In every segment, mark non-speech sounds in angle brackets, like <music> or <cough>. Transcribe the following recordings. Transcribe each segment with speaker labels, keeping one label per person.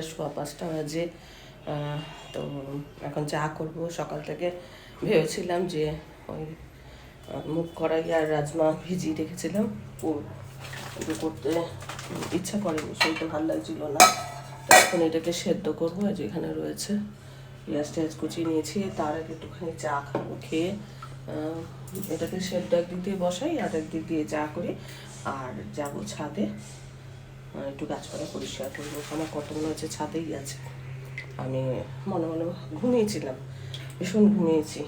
Speaker 1: কাটায় সোয়া পাঁচটা বাজে। তো এখন চা করব। সকাল থেকে ভেবেছিলাম যে ওই মুখ কড়াই আর রাজমা ভিজিয়ে রেখেছিলাম। ও করতে ইচ্ছা করেনি শরীরটা ভালো লাগছিল না। তো এখন এটাকে সেদ্ধ করব। আর যে এখানে রয়েছে পেঁয়াজ টেয়াজ কুচিয়ে নিয়েছি। তার আগে একটুখানি চা খাব, খেয়ে এটাকে সেদ্ধ একদিক দিয়ে বসাই আর একদিক দিয়ে চা করি। আর যাব ছাদে। একটু গাছপালা পরিষ্কার করব। আমার কতগুলো আছে ছাদেই আছে আমি মনে মনে ঘুমিয়েছিলাম, ভীষণ ঘুমিয়েছি।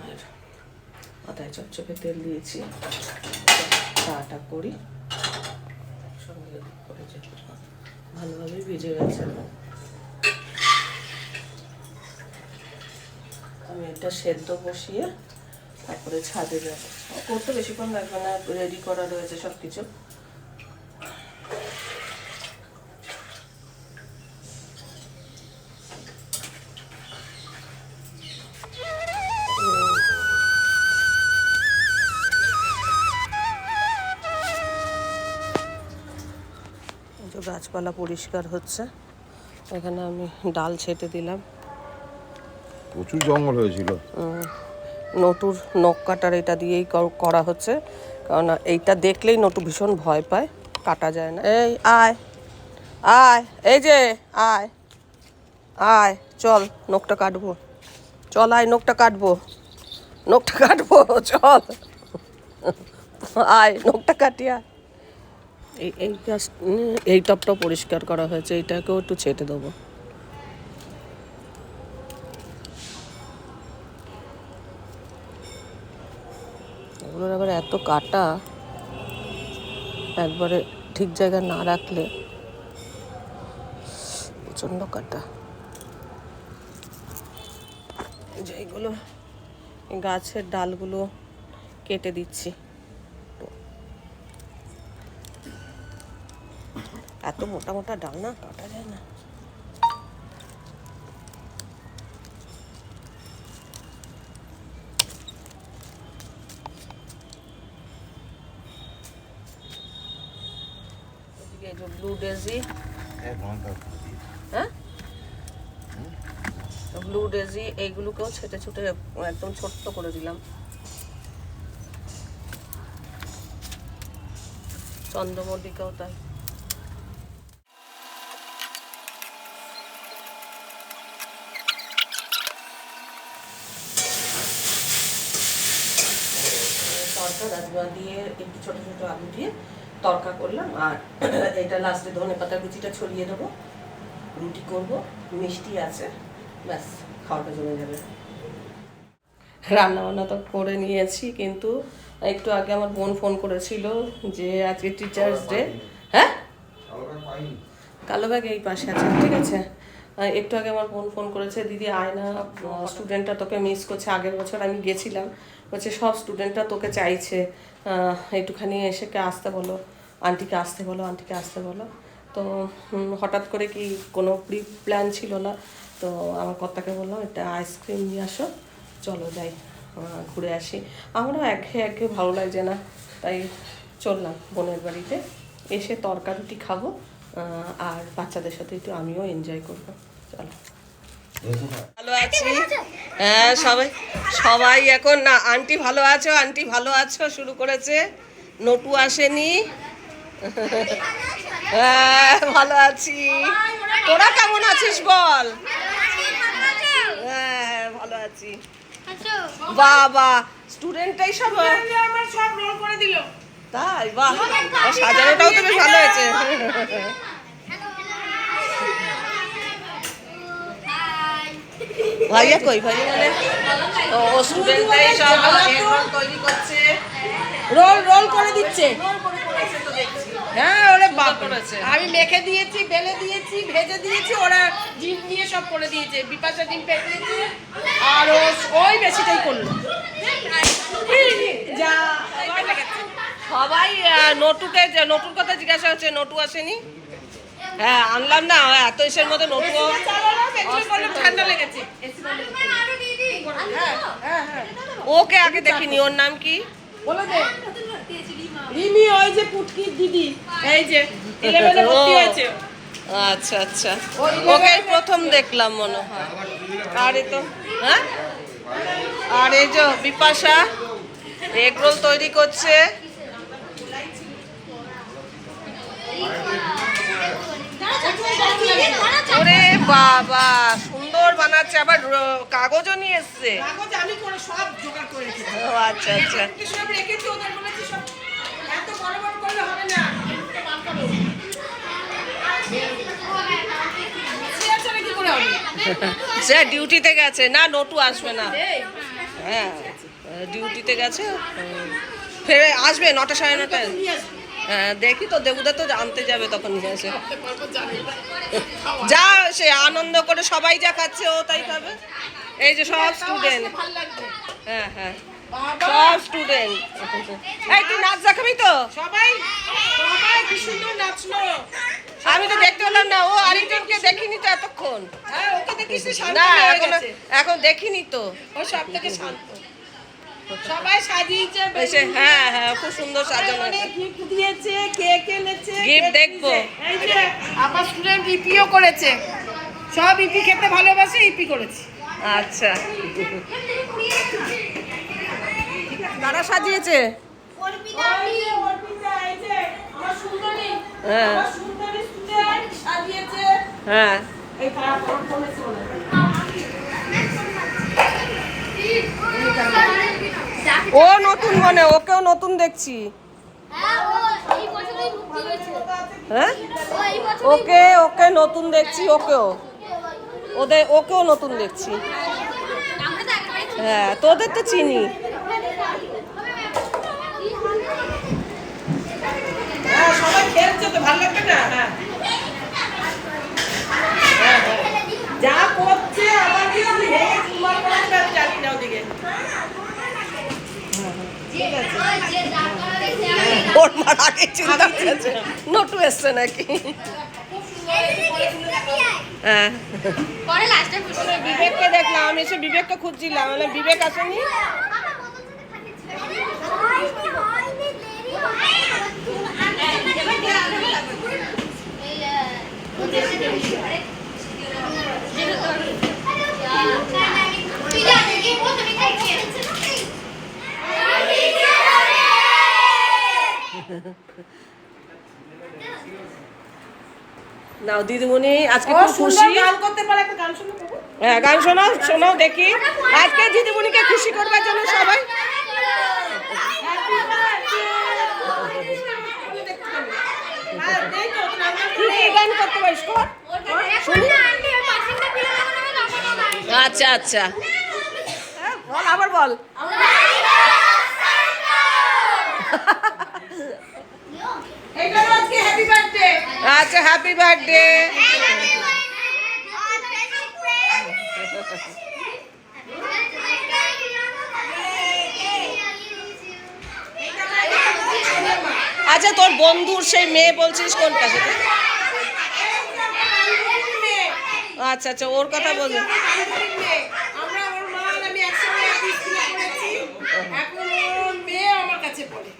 Speaker 1: আর মাথায় চপচপে তেল দিয়েছি। চাটা করি। ভালোভাবে ভিজে গেছে। আমি এটা সেদ্ধ বসিয়ে তারপরে ছাদে যাব। করতে বেশিক্ষণ লাগবে না, রেডি করা রয়েছে সব কিছু গাছপালা পরিষ্কার হচ্ছে। এখানে আমি ডাল ছেটে দিলাম।
Speaker 2: প্রচুর জঙ্গল হয়েছিল।
Speaker 1: নটুর নখ কাটার এটা দিয়েই কর- করা হচ্ছে। কারণ এইটা দেখলেই নটু ভীষণ ভয় পায়। কাটা যায় না। এই আয়। আয়। এই যে আয়। আয় চল নখটা কাটবো। চল আয় নখটা কাটবো। নখটা কাটবো চল। আয় নখটা কাটিয়া এই এই গাছ এই টপটাও পরিষ্কার করা হয়েছে এইটাকেও একটু ছেটে দেবো। ওগুলোর আবার এত কাটা, একবারে ঠিক জায়গায় না রাখলে প্রচণ্ড কাটা। এই যে এইগুলো এই গাছের ডালগুলো কেটে দিচ্ছি। এত মোটা মোটা ডাল না কাটা যায় না। এদিকে এই যে ব্লু ডেজি হ্যাঁ ব্লু ডেজি এইগুলোকেও ছেটে ছুটে একদম ছোট্ট করে দিলাম। চন্দ্রমল্লিকাও তাই তরকা রাজমা দিয়ে একটু ছোট ছোট আলু দিয়ে তরকা করলাম। আর <clears throat> এটা লাস্টে ধনে পাতা কুচিটা ছড়িয়ে দেবো। রুটি করব মিষ্টি আছে ব্যাস খাওয়াটা জমে যাবে। রান্না বান্না তো করে নিয়েছি কিন্তু একটু আগে আমার বোন ফোন করেছিল যে আজকে টিচার্স ডে হ্যাঁ? কালো ব্যাগ এই পাশে আছে ঠিক আছে? একটু আগে আমার বোন ফোন করেছে দিদি আয়না স্টুডেন্টটা তোকে মিস করছে আগের বছর আমি গেছিলাম। বলছে, সব স্টুডেন্টরা তোকে চাইছে একটুখানি এসে কে আসতে বলো আন্টিকে আসতে বলো আন্টিকে আসতে বলো। তো হঠাৎ করে কি কোনো প্রি প্ল্যান ছিল না, তো আমার কর্তাকে বললাম, একটা আইসক্রিম নিয়ে আসো, চলো যাই ঘুরে আসি। আমারও একঘেয়ে একঘেয়ে ভালো লাগছে না, তাই চললাম বোনের বাড়িতে। এসে তরকা রুটি খাব আর বাচ্চাদের সাথে একটু আমিও এনজয় করব। চলো। ভালো আছি। হ্যাঁ সবাই সবাই এখন না আন্টি ভালো আছো? আন্টি ভালো আছো? শুরু করেছে। নটু আসেনি। হ্যাঁ ভালো আছি। তোরা কেমন আছিস বল? হ্যাঁ ভালো আছি। বাবা স্টুডেন্টটাই সব
Speaker 3: আমার সব রোল করে দিল।
Speaker 1: তাই? বাহ সাজানোটাও তো বেশ ভালো হয়েছে। ভাইয়া কই ভাইয়া? মানে ও স্টুডেন্টটাই সব egg তৈরি করছে।
Speaker 3: রোল রোল করে দিচ্ছে। হ্যাঁ ওরে বাপ আমি মেখে দিয়েছি বেলে দিয়েছি ভেজে দিয়েছি ওরা ডিম দিয়ে সব করে দিয়েছে। বিপাশা ডিম পেটে দিয়েছে আর ও ওই বেশিটাই করল। যা। সবাই
Speaker 1: নটুকে নটুর কথা জিজ্ঞাসা হচ্ছে নটু আসেনি? হ্যাঁ আনলাম না এত ইসের মধ্যে নটু
Speaker 3: ঠান্ডা লেগেছে।
Speaker 1: হ্যাঁ
Speaker 3: হ্যাঁ হ্যাঁ। হ্যাঁ
Speaker 1: ওকে আগে দেখিনি ওর নাম কি?
Speaker 3: বলে দে। রিমি। ওই যে পুটকির দিদি এই যে ইলেভেনে ভর্তি হয়েছে।
Speaker 1: আচ্ছা আচ্ছা। ওকে প্রথম দেখলাম মনে হয়। আর এই তো হ্যাঁ? আর এই যে বিপাশা এগরোল তৈরি করছে। ওরে বাবা সুন্দর বানাচ্ছে আবার কাগজও নিয়ে এসছে।
Speaker 3: কাগজ আমি করে সব জোগাড় করে
Speaker 1: ও আচ্ছা আচ্ছা।
Speaker 3: সব রেখেছি ওদের বলেছি সব এত বড় বড় করলে হবে না। এটা বার করো। চেয়ার ছাড়া কি করে হবে?
Speaker 1: সে ডিউটিতে গেছে। না নটু আসবে না। হ্যাঁ ডিউটিতে গেছে। ফেরে আসবে নটা সাড়ে নটায়। দেখি তো দেবুদা তো জানতে যাবে তখন এসে। যা সে আনন্দ করে সবাই যা খাচ্ছে ও তাই খাবে। এই যে সব স্টুডেন্ট
Speaker 3: ভালো লাগবে।
Speaker 1: হ্যাঁ হ্যাঁ। সব স্টুডেন্ট এই তুই নাচ দেখাবি তো।
Speaker 3: সবাই সবাই কি সুন্দর নাচলো।
Speaker 1: আমি তো দেখতে পেলাম না ও আরেকজনকে দেখিনি তো এতক্ষণ।
Speaker 3: হ্যাঁ ওকে দেখিস
Speaker 1: না এখন এখন দেখিনি তো।
Speaker 3: ও সব থেকে শান্ত। সবাই সাজিয়েছে
Speaker 1: এসে হ্যাঁ হ্যাঁ খুব সুন্দর সাজানো আছে
Speaker 3: গিফট দিয়েছে কেক এনেছে কেক
Speaker 1: দেখব।
Speaker 3: এই যে আমার স্টুডেন্ট ইপিও করেছে। সব ইপি খেতে ভালোবাসে ইপি করেছে।
Speaker 1: আচ্ছা। কারা সাজিয়েছে? হ্যাঁ। হ্যাঁ। ও নতুন মনে ওকেও নতুন দেখছি। হ্যাঁ? ওকে ওকে নতুন দেখছি, ওকেও। ওদের, ওকেও নতুন দেখছি। হ্যাঁ তোদের তো চিনি।
Speaker 3: হ্যাঁ ভালো লাগবে না? হ্যাঁ যা করছে আমার কি আমি ভেঙে চুরমার করে দেবে আমি জানি না ওদিকে
Speaker 1: ওর মার আগে চিন্তা করেছে। নটু এসছে নাকি? হ্যাঁ।
Speaker 4: পরে লাস্টে
Speaker 1: বিবেককে দেখলাম আমি এসে বিবেককে খুঁজছিলাম মানে বিবেক আসেনি। নাও দিদিমণি আজকে খুব খুশি।
Speaker 3: গান করতে পারে একটা গান শুনে বাবু।
Speaker 1: হ্যাঁ গান শোনাও শোনাও দেখি। আজকে দিদিমণিকে খুশি করবার জন্য সবাই। আচ্ছা আচ্ছা। হ্যাঁ, বল আবার বল
Speaker 3: এটা আজকে হ্যাপি বার্থডে
Speaker 1: আচ্ছা হ্যাপি বার্থডে আচ্ছা তোর বন্ধুর সেই মেয়ে বলছিস কোনটা সেটা? আচ্ছা আচ্ছা ওর কথা বল
Speaker 3: আমরা ওর মা আর আমি একসঙ্গে একই স্কুলে পড়েছি এখন মেয়ে আমার কাছে পড়ে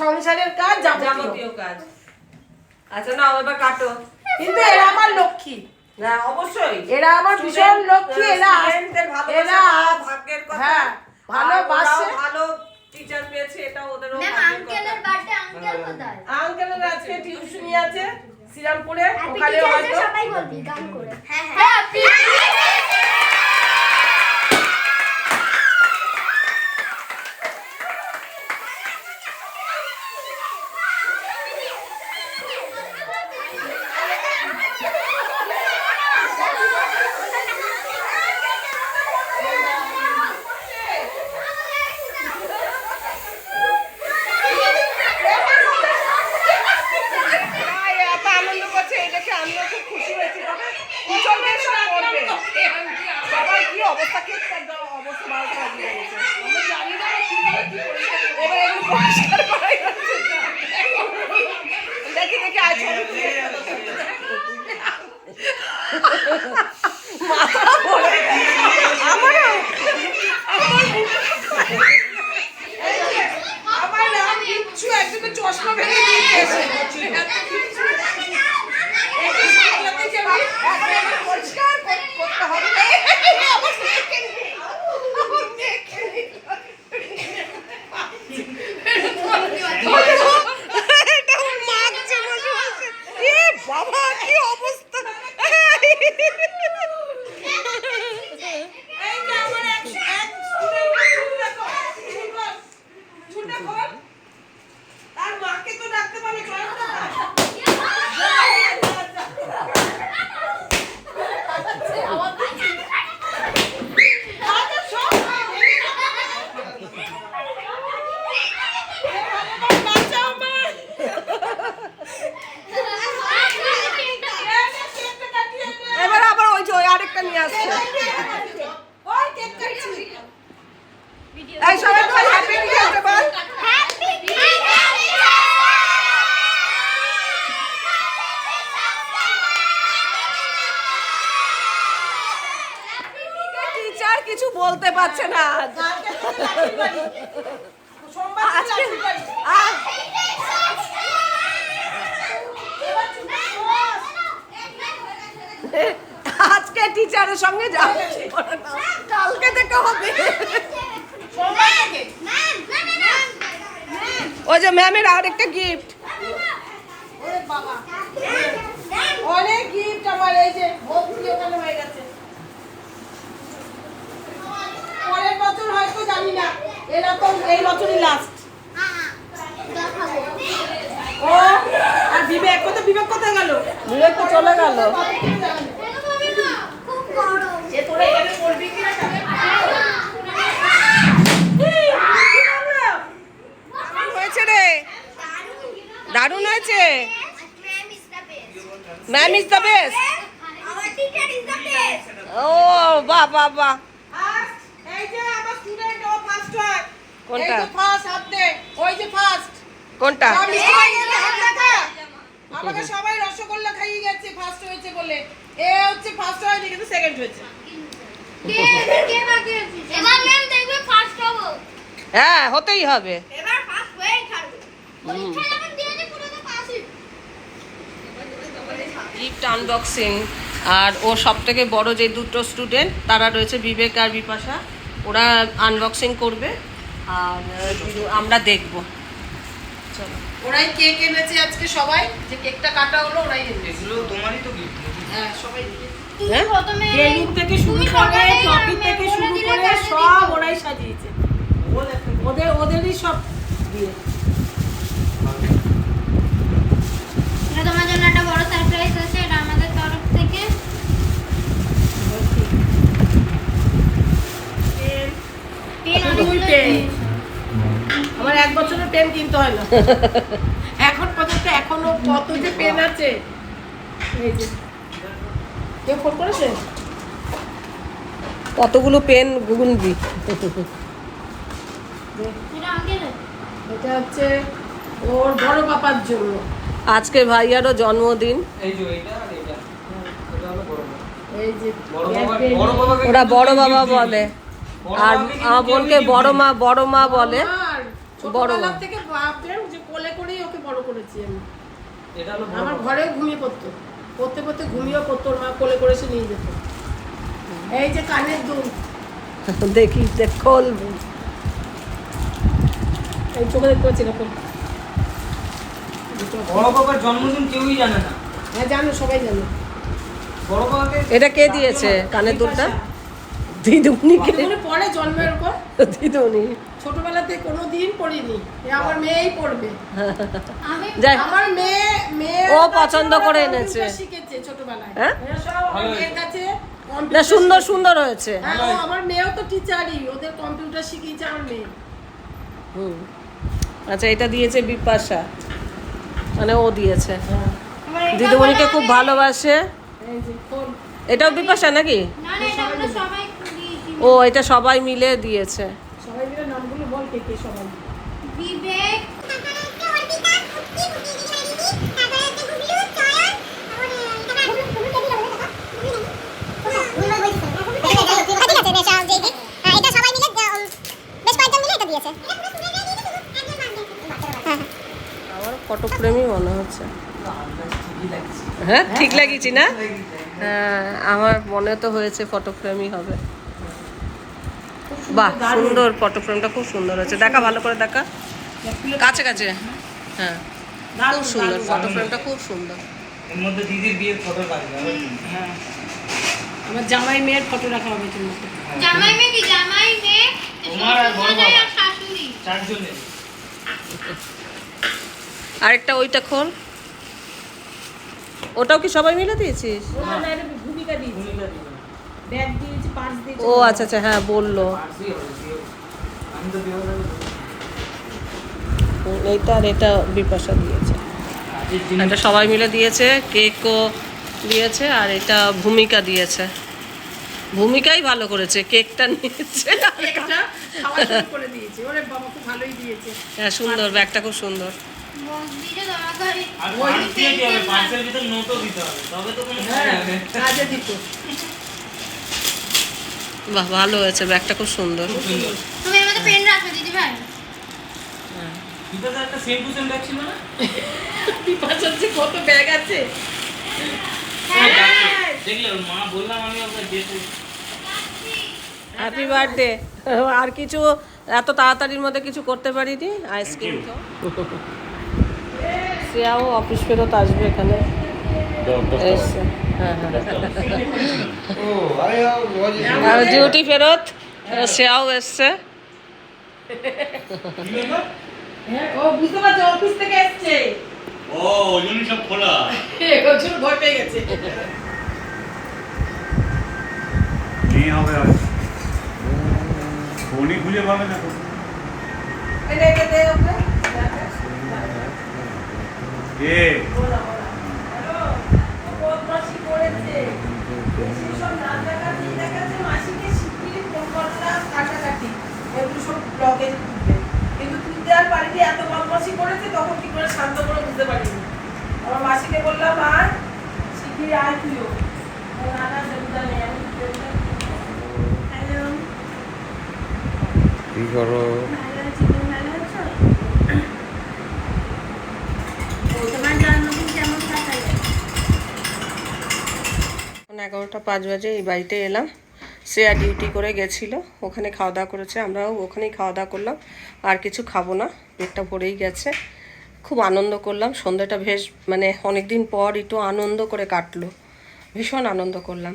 Speaker 1: সংসারের কাজ
Speaker 3: যাবতীয়
Speaker 1: যাবতীয় কাজ। আচ্ছা না এবার কাটো।
Speaker 3: কিন্তু এরা আমার লক্ষ্মী।
Speaker 1: না অবশ্যই।
Speaker 3: এরা আমার ভীষণ লক্ষ্মী এরা এরা
Speaker 1: ভাগ্যের কথা
Speaker 3: হ্যাঁ ভালোবাসে।
Speaker 1: ভালো টিচার পেয়েছে এটা ওদেরও
Speaker 4: ম্যাম আঙ্কেলের বার্থডে আঙ্কেল কোথায়?
Speaker 3: আঙ্কেলের আজকে টিউশনি আছে শ্রীরামপুরে ওখানে হয়তো।
Speaker 4: সবাই বলবি গান করে। হ্যাঁ হ্যাঁ।
Speaker 3: Oh, কি অবস্থা। এই যে আমার এক- এক student কে চুল রাখো, চুল রাখ, চুলটা খোল। আর মাকে তো ডাকতে পারে কয়েকটা আচ্ছা, সব বাঁচাও আমার। এবার আবার ওই যে ওই আরেকটা নিয়ে আসছে ওই কেক কাটছি এই সবাই বল হ্যাপি বিয়ারডে বল টিচার কিছু বলতে পারছে না আজকে টিচারের সঙ্গে যাবে কালকে থেকে হবে। ও যে ম্যামের আরেকটা গিফট অনেক গিফট আমার এই যে ভর্তি ওখানে হয়ে গেছে পরের বছর হয়তো জানি না এরকম এই বছরই লাস্ট ও আর বিবেক কত বিবেক কোথায় বিবেক তো চলে গেল। এ তোরা এখানে পড়বি কি না? হয়েছে রে। দারুণ হয়েছে। Ma'am is the best. ও বাহ বাহ বাহ। এই যে আমার স্টুডেন্ট ও ফার্স্ট
Speaker 1: কোনটা?
Speaker 3: ফার্স্ট যে ফার্স্ট
Speaker 1: কোনটা?
Speaker 3: আমাকে সবাই রসগোল্লা খাইয়ে গেছে ফার্স্ট হয়েছে বলে। এ হচ্ছে ফার্স্ট হয়নি কিন্তু সেকেন্ড হয়েছে।
Speaker 4: কে কে বাকি আছে এবার ম্যাম দেখবে ফার্স্ট হব।
Speaker 1: হ্যাঁ হতেই হবে।
Speaker 4: এবার ফার্স্ট হয়েই ছাড়বো পরীক্ষা যখন দিয়েছে পুরো তো পাসই
Speaker 1: গিফট আনবক্সিং আর ও সব থেকে বড় যে দুটো স্টুডেন্ট তারা রয়েছে বিবেক আর বিপাশা। ওরা আনবক্সিং করবে। আর আমরা দেখব। চলো। ওরাই কেক এনেছে আজকে সবাই যে কেকটা কাটা হলো ওরাই এনেছে।
Speaker 5: এগুলো তোমারই তো গিফট
Speaker 1: হ্যাঁ সবাই হ্যাঁ?
Speaker 4: প্রথমে
Speaker 3: বেলুন থেকে শুরু করে টপি থেকে শুরু করে সব ওরাই সাজিয়েছে। ওদের ওদেরই সব দিয়ে।
Speaker 4: এটা তোমার জন্য একটা বড় সারপ্রাইজ আছে এটা আমাদের তরফ থেকে। পেন
Speaker 3: পেন আমার এক বছরের পেন কিনতে হয় না। এখন পর্যন্ত এখনও কত যে পেন আছে। এই যে। কেউ ফোন করেছে?
Speaker 1: কতগুলো পেন গুনবি?
Speaker 4: এটা
Speaker 3: এটা হচ্ছে ওর বড় পাপার জন্য।
Speaker 1: আজকে ভাইয়ারও জন্মদিন।
Speaker 5: এই যে এটা আর এটা এটা বড় বাবা।
Speaker 3: এই যে
Speaker 5: বড় বাবা
Speaker 3: Blackberry।
Speaker 5: বড় বাবাকে
Speaker 1: ওরা বড় বাবা বলে। আর আমার বোনকে বড় মা বড় মা বলে। বড়
Speaker 3: ছোটবেলা থেকে যে কোলে করেই ওকে বড় করেছি আমি।
Speaker 5: এটা হলো
Speaker 3: আমার। ঘরেও ঘুমিয়ে পড়তো। পড়তে পড়তে ঘুমিয়েও পড়তো মা কোলে করে সে নিয়ে যেত। এই যে কানের দুল।
Speaker 1: দেখি দেখ খোল।
Speaker 3: এই চোখে দেখতে পাচ্ছি
Speaker 5: বড় বাবার জন্মদিন কেউই জানে না।
Speaker 3: হ্যাঁ জানো সবাই জানো।
Speaker 5: বড় বাবাকে
Speaker 1: এটা কে দিয়েছে? কানের দুলটা? দিদুমনিকে
Speaker 3: কতগুলো পরে জন্মের উপর
Speaker 1: দিদুনি
Speaker 3: ছোটবেলাতে কোনো দিন পড়িনি আমার মেয়েই পড়বে।
Speaker 4: আমি
Speaker 1: যাই।
Speaker 3: আমার মেয়ে মেয়ে
Speaker 1: ও পছন্দ করে এনেছে।
Speaker 3: শিখেছে ছোটবেলায়।
Speaker 1: হ্যাঁ?
Speaker 5: হয়েছে।
Speaker 3: কাছে
Speaker 1: না সুন্দর সুন্দর হয়েছে।
Speaker 3: হ্যাঁ আমার মেয়েও তো টিচারই। ওদের কম্পিউটার শিখিয়েছে আমার মেয়ে।
Speaker 1: হুম। আচ্ছা এটা দিয়েছে বিপাশা। মানে ও দিয়েছে। দিদিমণিকে খুব ভালোবাসে।
Speaker 3: এই যে খোল
Speaker 1: এটাও বিপাশা নাকি?
Speaker 4: না না এটা আমরা সবাই দিয়েছি
Speaker 1: ও এটা সবাই মিলে দিয়েছে
Speaker 3: সবাই মিলে নামগুলো বল কে কে সবাই
Speaker 4: বিবেক।
Speaker 6: এটা সবাই মিলে উম, বেশ কয়েকজন মিলে এটা দিয়েছে হ্যাঁ
Speaker 1: আমার ফটো মনে হচ্ছে। হ্যাঁ ঠিক লাগিয়েছি না? হ্যাঁ আমার মনে তো হয়েছে ফটো ফ্রেমই হবে। বাহ সুন্দর ফটো ফ্রেমটা খুব সুন্দর হয়েছে। দেখা ভালো করে দেখা। কাছে কাছে। হ্যাঁ খুব সুন্দর ফটো ফ্রেমটা খুব সুন্দর।
Speaker 5: এর মধ্যে দিদির বিয়ের ফটো কাটবে
Speaker 3: হ্যাঁ। আমার জামাই মেয়ের ফটো রাখা হবে তোর মধ্যে।
Speaker 4: জামাই মেয়ে কি? জামাই মেয়ে?
Speaker 5: তোমার আর বড় বাবা।
Speaker 4: শাশুড়ি।
Speaker 5: চারজনের
Speaker 1: আরেকটা ওইটা খোল। ওটাও কি সবাই মিলে দিয়েছিস?
Speaker 3: না না এটা ভূমিকা দিয়েছি। ব্যাগ দিয়েছি।
Speaker 1: ও আচ্ছা আচ্ছা হ্যাঁ বলল। এইটা আর এটা বিপাশা দিয়েছে। এটা সবাই মিলে দিয়েছে কেকও দিয়েছে আর এটা ভূমিকা দিয়েছে। ভূমিকাই ভালো করেছে কেকটা নিয়েছে।
Speaker 3: একটা খাওয়া শুরু করে দিয়েছি। ওরে বাবা খুব ভালোই দিয়েছে।
Speaker 1: হ্যাঁ সুন্দর ব্যাগটা খুব সুন্দর।
Speaker 5: আর কি হবে? পার্সের ভিতর নোটও দিতে হবে তবে তো কোনো
Speaker 3: হ্যাঁ
Speaker 5: কাজে
Speaker 3: দিত।
Speaker 1: বাহ ভালো হয়েছে ব্যাগটা খুব সুন্দর।
Speaker 4: তুমি এর মধ্যে পেন রাখো দিদি ভাই
Speaker 5: বিপাশা একটা সেম টু সেম ব্যাগ ছিল না?
Speaker 3: বিপাশার যে কত ব্যাগ আছে?
Speaker 5: দেখলে মা বললাম আমি ওকে যেতে
Speaker 1: হ্যাপি বার্থডে আর কিছু এত তাড়াতাড়ির মধ্যে কিছু করতে পারিনি? আইসক্রিম তো। শ্রেয়াও অফিস ফেরত আসবে এখানে। এসছে হ্যাঁ
Speaker 2: আরে
Speaker 1: হ্যাঁ ডিউটি ফেরত শ্রেয়াও এসছে।
Speaker 3: হ্যাঁ ও বুঝতে পারছ অফিস থেকে এসছে
Speaker 7: ও ওই জন্যই সব খোলা
Speaker 3: ওর ভয় পেয়ে গেছে
Speaker 7: নেই হবে আর ফোনই খুঁজে পাবে না
Speaker 3: এটা এটা দে ওকে
Speaker 7: কে
Speaker 3: বদমাশি করেছে সেসব নাচ দেখাচ্ছি দেখাচ্ছে মাসিকে শিখিয়ে ফোন করলাম কাটাকাটি এগুলো সব ব্লগে তুলবে কিন্তু তুলতে আর পারিনি এত বদমাশি করেছে তখন কি করে শান্ত করে বুঝতে পারিনি আমার মাসিকে বললাম আর শিখিয়ে আয় তুইও না না দেবতা নেই আমি হ্যালো
Speaker 2: কি করো
Speaker 4: ভালো আছি তুমি ভালো আছো ও তোমার জন্মদিন কেমন কাটালে
Speaker 1: এখন এগারোটা পাঁচ বাজে, এই বাড়িতে এলাম। শ্রেয়া ডিউটি করে গেছিল, ওখানে খাওয়া দাওয়া করেছে, আমরাও ওখানেই খাওয়া দাওয়া করলাম। আর কিছু খাব না, পেটটা ভরেই গেছে। খুব আনন্দ করলাম, সন্ধ্যাটা বেশ মানে অনেক দিন পর একটু আনন্দ করে কাটলো। ভীষণ আনন্দ করলাম।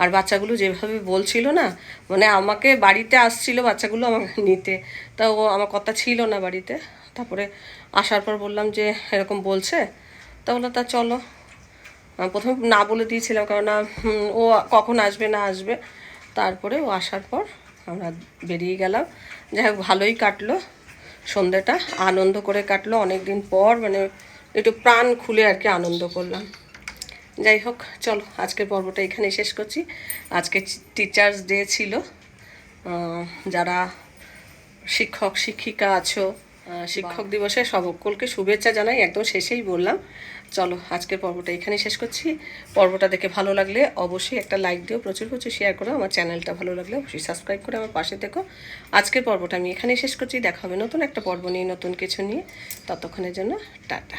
Speaker 1: আর বাচ্চাগুলো যেভাবে বলছিল না মানে আমাকে বাড়িতে আসছিল বাচ্চাগুলো আমাকে নিতে, তা ও আমার কথা ছিল না বাড়িতে। তারপরে আসার পর বললাম যে, এরকম বলছে। তা বলল, তা চলো প্রথমে না বলে দিয়েছিলাম কারণ হুম, ও কখন আসবে না আসবে। তারপরে ও আসার পর আমরা বেরিয়ে গেলাম। যাই হোক ভালোই কাটলো সন্ধ্যেটা আনন্দ করে কাটলো। অনেক দিন পর মানে একটু প্রাণ খুলে আর কি আনন্দ করলাম। যাই হোক চলো আজকের পর্বটা এখানে শেষ করছি। আজকে টিচার্স ডে ছিল। যারা শিক্ষক শিক্ষিকা আছো শিক্ষক দিবসে সকলকে শুভেচ্ছা জানাই। একদম শেষেই বললাম। চলো, আজকের পর্বটা এখানেই শেষ করছি। পর্বটা দেখে ভালো লাগলে অবশ্যই একটা লাইক দিও, প্রচুর প্রচুর শেয়ার করো, আমার চ্যানেলটা ভালো লাগলে অবশ্যই সাবস্ক্রাইব করে আমার পাশে দেখো আজকের পর্বটা আমি এখানেই শেষ করছি, দেখা হবে নতুন একটা পর্ব নিয়ে, নতুন কিছু নিয়ে। ততক্ষণের জন্য টাটা।